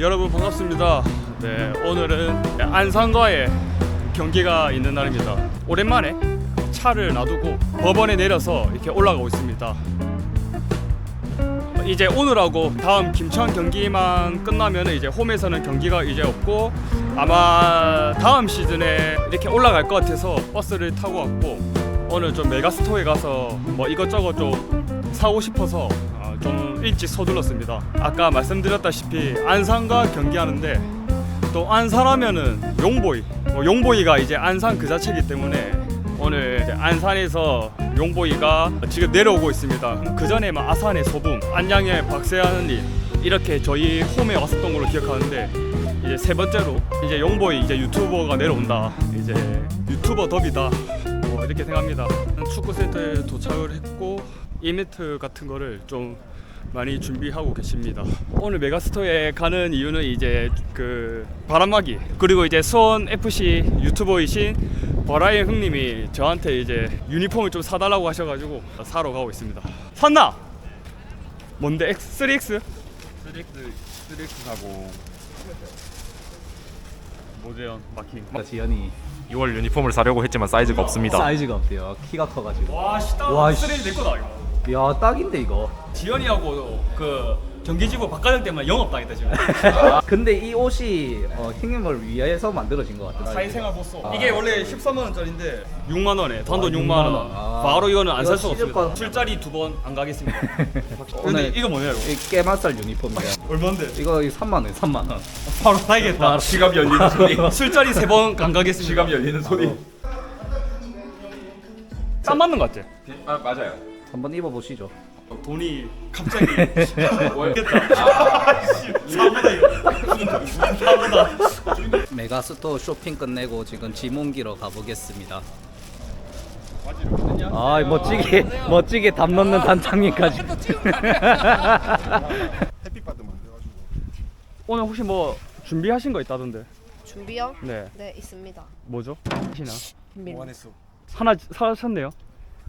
여러분 반갑습니다. 네, 오늘은 안산과의 경기가 있는 날입니다. 오랜만에 차를 놔두고 법원에 내려서 이렇게 올라가고 있습니다. 이제 오늘하고 다음 김천 경기만 끝나면 이제 홈에서는 경기가 이제 없고 아마 다음 시즌에 이렇게 올라갈 것 같아서 버스를 타고 왔고 오늘 좀 메가스토어에 가서 뭐 이것저것 좀 사고 싶어서 어, 좀 일찍 서둘렀습니다. 아까 말씀드렸다시피 안산과 경기하는데 또 안산하면은 용보이 뭐 용보이가 이제 안산 그 자체이기 때문에 오늘 안산에서 용보이가 지금 내려오고 있습니다. 그 전에 막 아산의 소붐, 안양의 박세환님 이렇게 저희 홈에 왔었던 걸로 기억하는데 이제 세 번째로 이제 용보이 이제 유튜버가 내려온다. 이제 유튜버 더비다. 뭐 이렇게 생각합니다. 축구 센터에 도착을 했고 이벤트 같은 거를 좀 많이 준비하고 계십니다. 오늘 메가스토어에 가는 이유는 이제 그 바람막이 그리고 이제 수원 FC 유튜버이신 버라이언 형님이 저한테 이제 유니폼을 좀 사달라고 하셔가지고 사러 가고 있습니다. 샀나? 뭔데? X 3X? 3X 3X 사고 모재현 마킹. 지연이 6월 유니폼을 사려고 했지만 사이즈가 없습니다. 사이즈가 없대요. 키가 커가지고. 와 씨다. 와, 쓰레기 내 거다 이거. 야 딱인데 이거. 지현이하고 그 경기지구 바꿔줄 때만 영업 당했다 지금. 근데 이 옷이 어, 형님을 위해서 만들어진 것 같더라. 사회생활 보소. 아. 이게 원래 13만 원짜리인데 6만 원에 단돈 아, 6만 6만 원. 원. 아. 바로 이거는 안 이거 살 없습니다. 술자리 두 번 안 가겠습니다. 근데 오늘 이거 뭐냐 이거? 이 깨맛살 유니폼이야. 얼마인데? 이거 3만 원, 3만 원. 바로 사야겠다. 지갑 열리는 소리. 술자리 세 번 안 가겠습니다. 지갑 열리는 소리. 딱 맞는 것 같지? 아 맞아요. 한번 입어보시죠. 돈이 갑자기 모르겠다. 아씨 사보다 이거. 사보다. 메가스토어 쇼핑 끝내고 지금 짐 옮기러 가보겠습니다. 아 멋지게 멋지게 담 넣는 단장님까지. 오늘 혹시 뭐 준비하신 거 있다던데? 준비요? 네. 네 있습니다. 뭐죠? 하시나? 밀. 하나 사셨네요.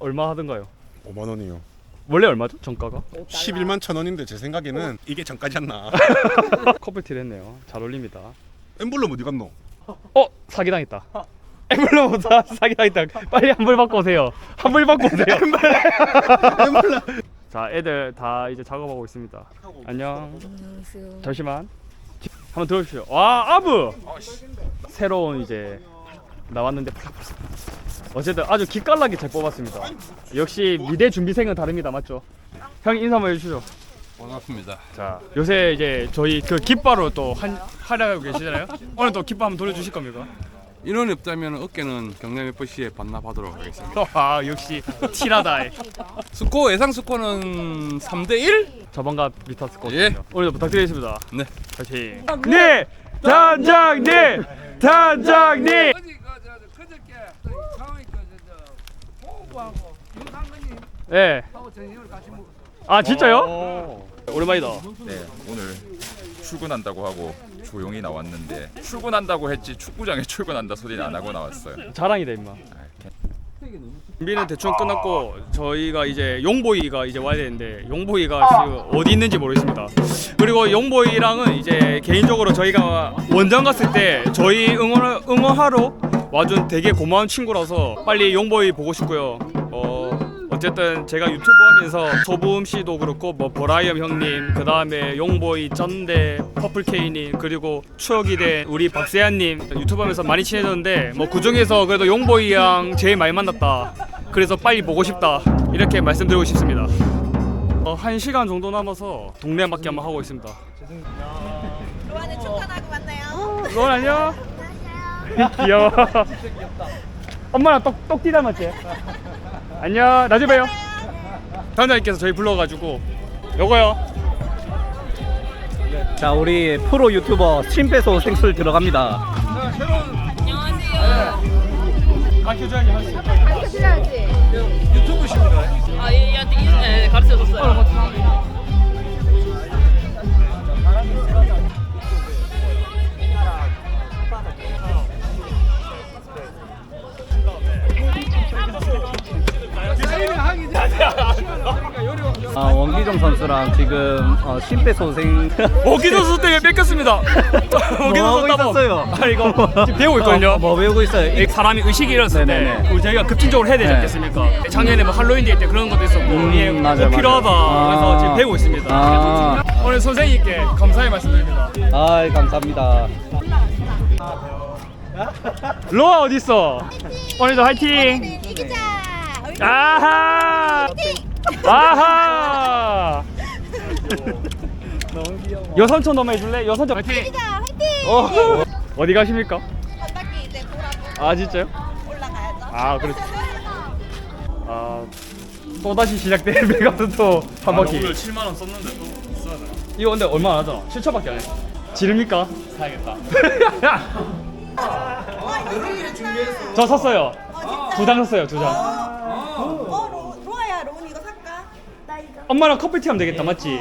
얼마 하던가요? 5만 원이요. 원래 얼마죠? 정가가? 11만 천 원인데 제 생각에는 이게 정가지 않나. 커플티를 했네요. 잘 어울립니다. 엠블럼 어디 갔노? 어 사기당했다. 엠블럼보다 사기당했다. 빨리 환불 받고 오세요. 환불 받고 오세요. 자 애들 다 이제 작업하고 있습니다. 안녕. 안녕하세요. 잠시만. 한번 들어주시죠. 와 아브. 새로운 이제 나왔는데 어쨌든 아주 기깔나게 잘 뽑았습니다. 역시 미대 준비생은 다릅니다, 맞죠? 형 인사 한번 해주시죠. 반갑습니다. 자 요새 이제 저희 그 깃바로 또 한, 활약하고 계시잖아요. 오늘 또 깃바 한번 돌려주실 겁니까? 인원이 없다면 어깨는 경남 FC에 반납하도록 하겠습니다. 아 역시 티라다. 스코어 예상 스코어는 3대 1? 저번과 비슷했거든요. 예. 오늘도 부탁드리겠습니다. 네. 파이팅. 네, 단장님, 단장님. 어디 그저 그저께 또 상황이 호구하고 윤상근님 네. 하고 저녁을 같이 먹었어. 아 진짜요? 오랜만이다. 네 오늘 출근한다고 하고 조용히 나왔는데 출근한다고 했지 축구장에 출근한다 소리는 안 하고 나왔어요. 자랑이다 임마. 준비는 대충 끝났고 저희가 이제 용보이가 이제 와야 되는데 용보이가 지금 어디 있는지 모르겠습니다. 그리고 용보이랑은 이제 개인적으로 저희가 원정 갔을 때 저희 응원 응원하러 와준 되게 고마운 친구라서 빨리 용보이 보고 싶고요. 어 어쨌든 제가 유튜브 하면서 소부음 씨도 그렇고 뭐 보라이엄 형님 그 다음에 용보이 쩐대 퍼플 K님 그리고 추억이 된 우리 박세환님 유튜브 하면서 많이 친해졌는데 뭐 그 중에서 그래도 용보이랑 제일 많이 만났다. 그래서 빨리 보고 싶다 이렇게 말씀드리고 싶습니다. 어, 한 시간 정도 남아서 동네 맞기 한번 하고 있습니다. 좋아하는 축하하고 만나요. 롤 안녕. 귀여워. 엄마랑 똑, 똑띠 닮았지? 안녕. 나중에 봬요. 단장님께서 저희 불러가지고 요거요. 자 우리 프로 유튜버 심폐소 생술 들어갑니다. 가르쳐줘야지 할수 있어. 해야지. 아, 얘한테 네, 가르쳐 줬어요. 원기종 선수랑 지금 어, 심폐소생 오기도 선수 때문에 뺏겼습니다. 오기도 뭐 하고 선수 따고. 있었어요? 아 이거 지금 배우고 있거든요. 어, 뭐 배우고 있어요? 이 사람이 의식이 잃었을 때 네네네. 우리 저희가 급진적으로 해야 되지 네. 않겠습니까? 작년에 뭐 할로윈 데이 때 그런 것도 있었고 음, 이게 맞아요, 꼭 필요하다 맞아요. 그래서 아. 지금 배우고 있습니다. 아. 오늘 선생님께 감사의 말씀드립니다. 아 감사합니다. 로아 어디 있어? 오늘도 화이팅! 이기자. 아하! 아하! 너무 귀여워. 여선천 넘어 해줄래? 화이팅! 이기자 화이팅. 어. 어디 가십니까? 한 바퀴 이제 돌아보고 아 진짜요? 올라가야죠. 아 그렇지. 아 또다시 시작된 메가스토 한 바퀴. 오늘 7만 원 썼는데 또 써야 돼. 이거 근데 얼마 안 하잖아. 7천밖에 안 해. 지릅니까? 사야겠다. 저 샀어요. 두 장 샀어요. 두 장. 어, 로, 로아야, 로운 이거 살까? 나 이거. 엄마랑 커플티 하면 되겠다, 맞지?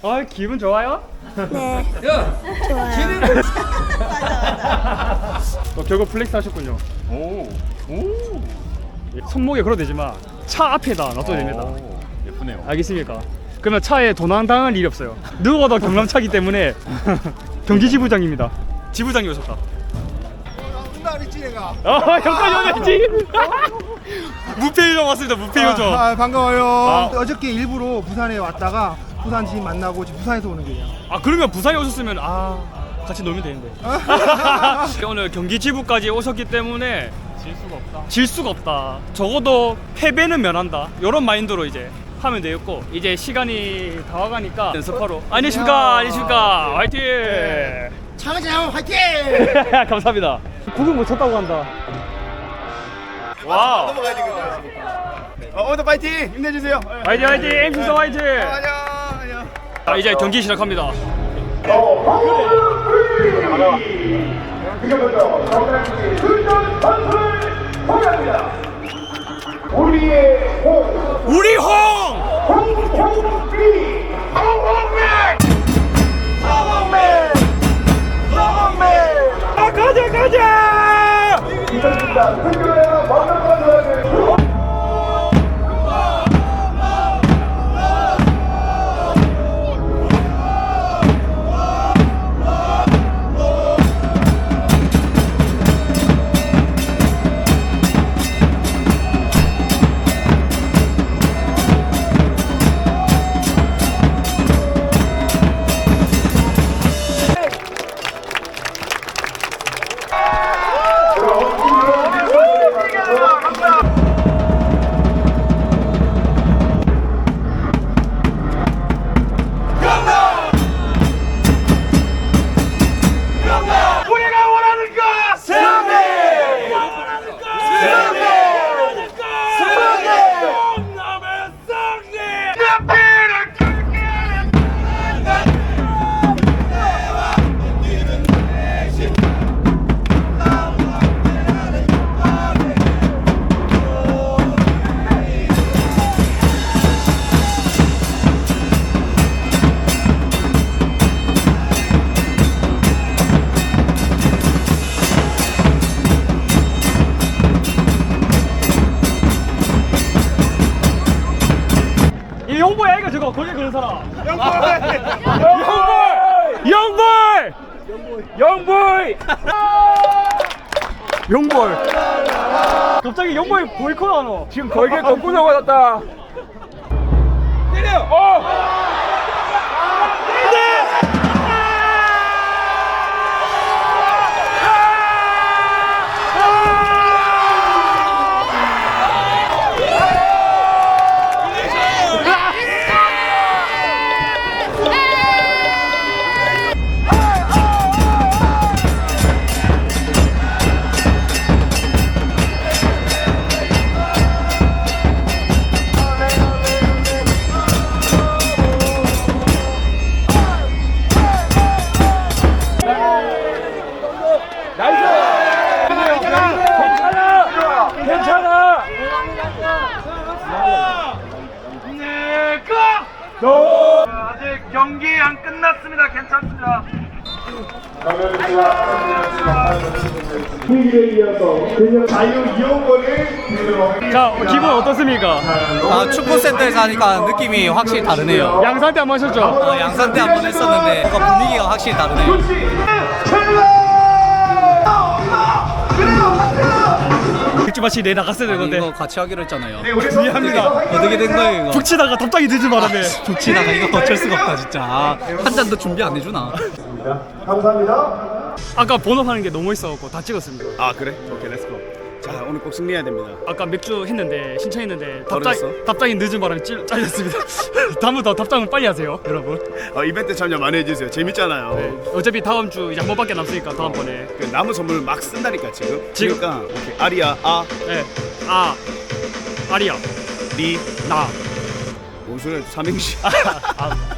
아 기분 좋아요? 네. 야, 맞아, 맞아. 어, 결국 플렉스 하셨군요. 오. 오. 손목에 걸어도 되지만 차 앞에다 놔둬도 됩니다. 오, 예쁘네요. 알겠습니까? 그러면 차에 도난 당할 일이 없어요. 누구보다 경남차기 때문에 경기 지부장입니다. 지부장이 오셨다. 나리지 얘가. 아, 여기까지 오겠지. 무패 요정 왔습니다. 무패 요정. 아, 반가워요. 아. 어저께 일부러 부산에 왔다가 부산 지인 만나고 지금 부산에서 오는 길이에요. 아 그러면 부산에 오셨으면 아 같이 놀면 되는데. 오늘 경기 지부까지 오셨기 때문에 질 수가 없다. 질 수가 없다. 적어도 패배는 면한다. 이런 마인드로 이제 하면 되겠고 이제 시간이 다 와가니까 연습하러. 안녕하십니까, 안녕하십니까, 화이팅. 차가장 화이팅! 감사합니다. 구글 못 쳤다고 한다. 와우. 넘어가야지 어, 오늘도 파이팅! 힘내주세요. 화이팅 화이팅 엠시서 화이팅. 안녕 안녕. 자 이제 경기 시작합니다. 우리 홍! 아, 가자 가자! 우리 이 용보야 이거 저거. 거기 그런 사람. 영볼 영볼 영볼 갑자기 영볼 보이콧 하노? 지금 걸개 거꾸로 받았다. 때려! 어 자 기분 어떻습니까? 아, 축구센터에서 하니까 느낌이 확실히 다르네요. 양산 때 한 번 하셨죠? 어, 양산 때 한 번 했었는데 뭔가 분위기가 확실히 다르네요. 마치 내 나갔어야 아니, 되는데 이거 같이 하기로 했잖아요. 미안합니다 어떻게 된 거예요 이거? 북치다가 답장이 늦은 바람에 북치다가 이거 어쩔 수가 없다 진짜. 아, 한 잔도 준비 안 해주나? 감사합니다. 아까 번호하는 게 너무 있어갖고 다 찍었습니다 아 그래? 오케이 렛츠고 자 오늘 꼭 승리해야 됩니다. 아까 맥주 했는데 신청했는데 답장, 떨어졌어? 답장이 늦은 바람에 찔, 잘렸습니다. 다음부터 답장을 빨리 하세요 여러분. 어, 이벤트 참여 많이 해주세요. 재밌잖아요. 네, 어차피 다음 주 이제 한 번밖에 남으니까 다음번에. 그 남은 선물 막 쓴다니까 지금? 지금? 그러니까 오케이. 아리아 아. 네. 아. 아리야 리, 나. 뭔 소리야. 삼행시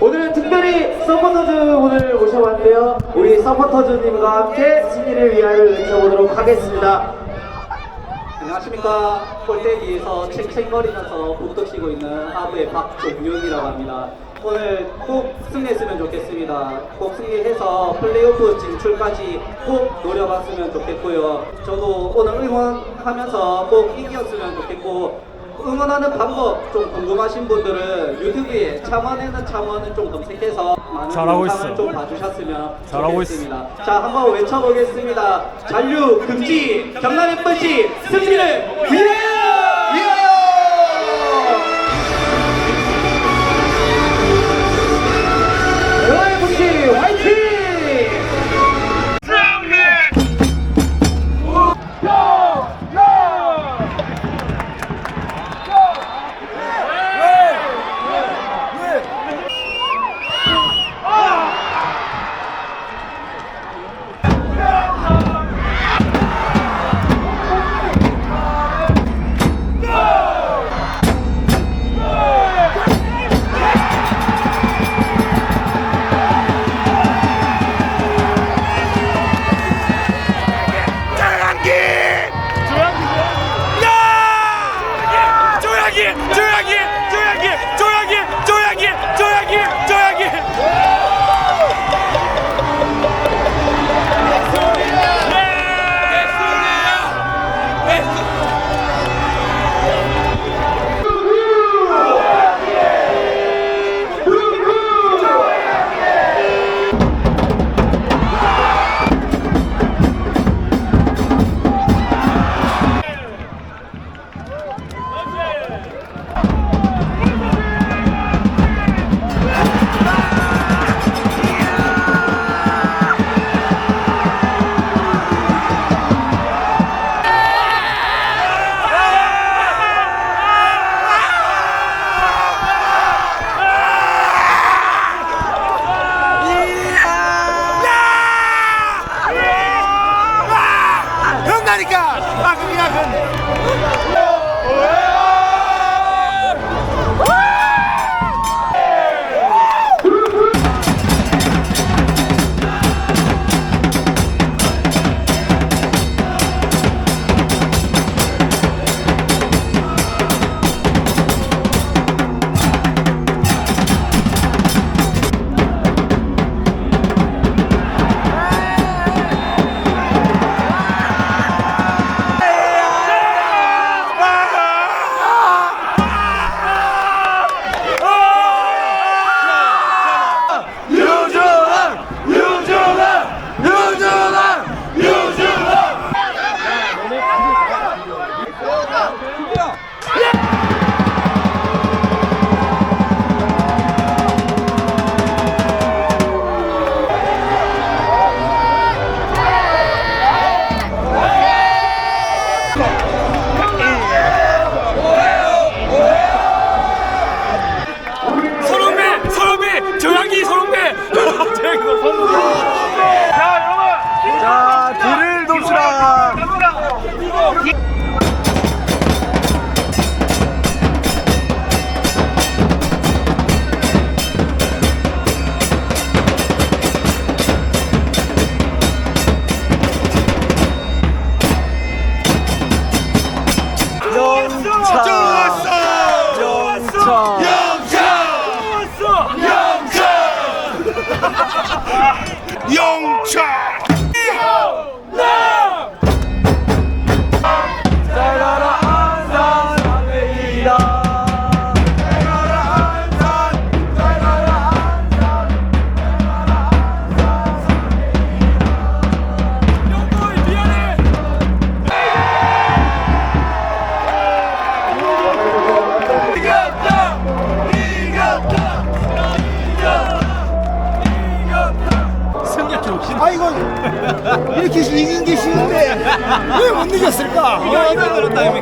오늘은 특별히 서포터즈 오늘 모셔봤는데요. 우리 서포터즈님과 함께 승리를 위하여 외쳐보도록 하겠습니다. 안녕하십니까. 골대기에서 챙챙거리면서 북도 치고 있는 하부의 박종윤이라고 합니다. 오늘 꼭 승리했으면 좋겠습니다. 꼭 승리해서 플레이오프 진출까지 꼭 노려봤으면 좋겠고요. 저도 오늘 응원하면서 꼭 이겼으면 좋겠고 응원하는 방법 좀 궁금하신 분들은 유튜브에 창원에는 창원을 좀 검색해서 많은 잘하고 영상을 있어. 좀 봐주셨으면 잘하고 좋겠습니다. 자 한번 외쳐보겠습니다. 잔류 금지 경남 FC 승리를 위하 영차 왜못 이겼을까? 이거 이거 그렇다 원래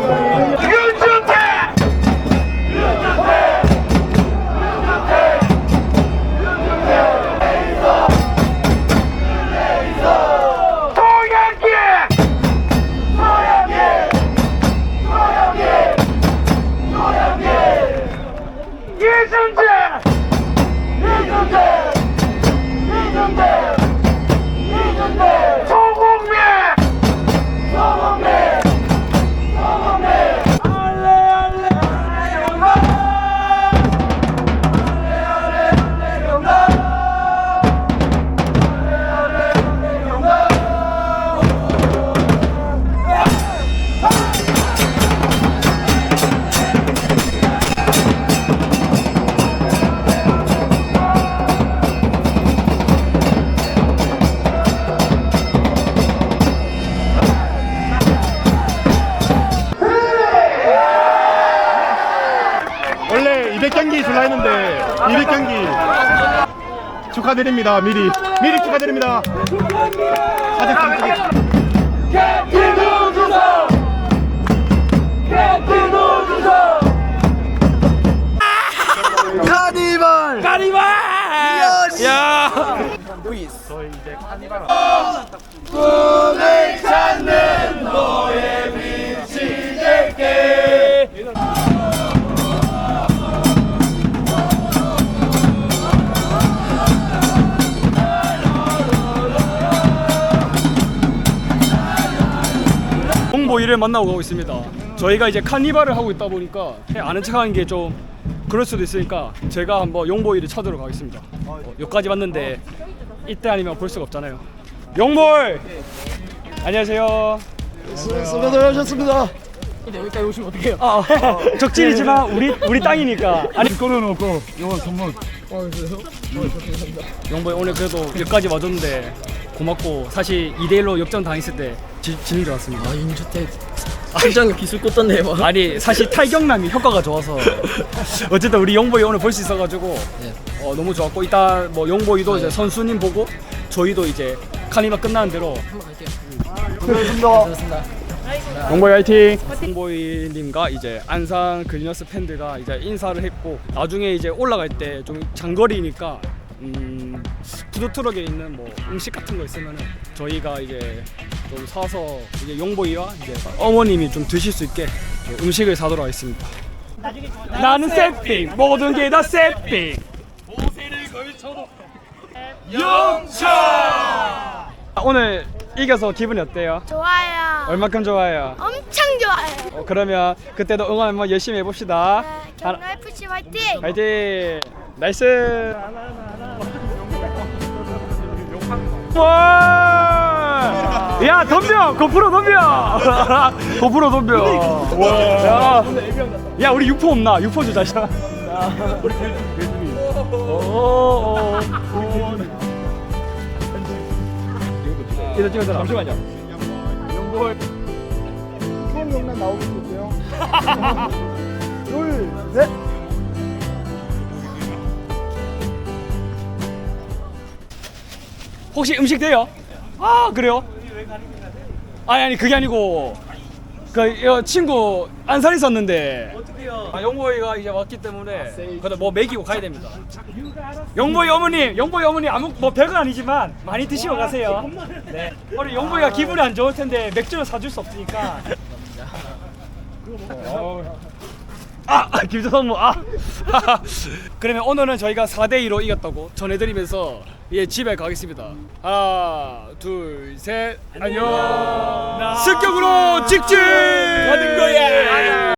축하드립니다. 미리 미리 축하드립니다. 아직 홍보일을 만나고 가고 있습니다. 저희가 이제 카니발을 하고 있다 보니까 아는 척하는 게 좀 그럴 수도 있으니까 제가 한번 용보일을 찾으러 가겠습니다. 어, 여기까지 왔는데 이때 아니면 볼 수가 없잖아요. 용보일 안녕하세요. 수고하셨습니다 근데 여기까지 오시면 어떡해요? 아, 적질이지만 우리 우리 땅이니까 아니 걸어놓고 이건 선물 용보이 오늘 그래도 여기까지 와줬는데 고맙고 사실 2대 1로 역전 당했을 때 지, 지는 줄 알았습니다. 아 윤주태 심장에 기술 꽂던데 막. 아니 사실 탈경남이 효과가 좋아서 어쨌든 우리 용보이 오늘 볼 수 있어가지고 어, 너무 좋았고 이따 뭐 용보이도 이제 선수님 보고 저희도 이제 카니발 끝나는 대로 고맙습니다. 용보이 화이팅! 용보이님과 이제 안산 글리너스 팬들과 이제 인사를 했고 나중에 이제 올라갈 때 좀 장거리니까 음, 푸드트럭에 있는 뭐 음식 같은 거 있으면 저희가 이제 좀 사서 이제 용보이와 이제 어머님이 좀 드실 수 있게 좀 음식을 사도록 하겠습니다. 나는 세핑 모든 게 다 세핑 영차 오늘 이겨서 기분이 어때요? 좋아요. 얼마큼 좋아요? 엄청 좋아요. 어, 그러면 그때도 응원 한번 열심히 해봅시다. 네, 경남 FC 화이팅! 파이팅! 나이스! 와! 야 덤벼! 고프로 덤벼! 고프로 덤벼! 와! 야, 야 우리 유포 없나? 유포 주자. 자. 오, 오, 오. 이거 찍어줘. 잠시만요. 수원 경남 나오고 있고요 둘셋 혹시 음식 돼요? 아 그래요? 아니 아니 그게 아니고 그이 친구 안산 있었는데 어떻게요? 아, 영보이가 이제 왔기 때문에 그래도 뭐 먹이고 가야 됩니다. 영보이 어머님, 영보이 어머니 아무 뭐 별건 아니지만 많이 드시고 가세요. 네. 우리 영보이가 기분이 안 좋을 텐데 맥주를 사줄 수 없으니까. 아, 아, 김조성무 아. 그러면 오늘은 저희가 4대 2로 이겼다고 전해드리면서 예 집에 가겠습니다. 하나, 둘, 셋, 안녕. 습격으로 직진 가는 거야.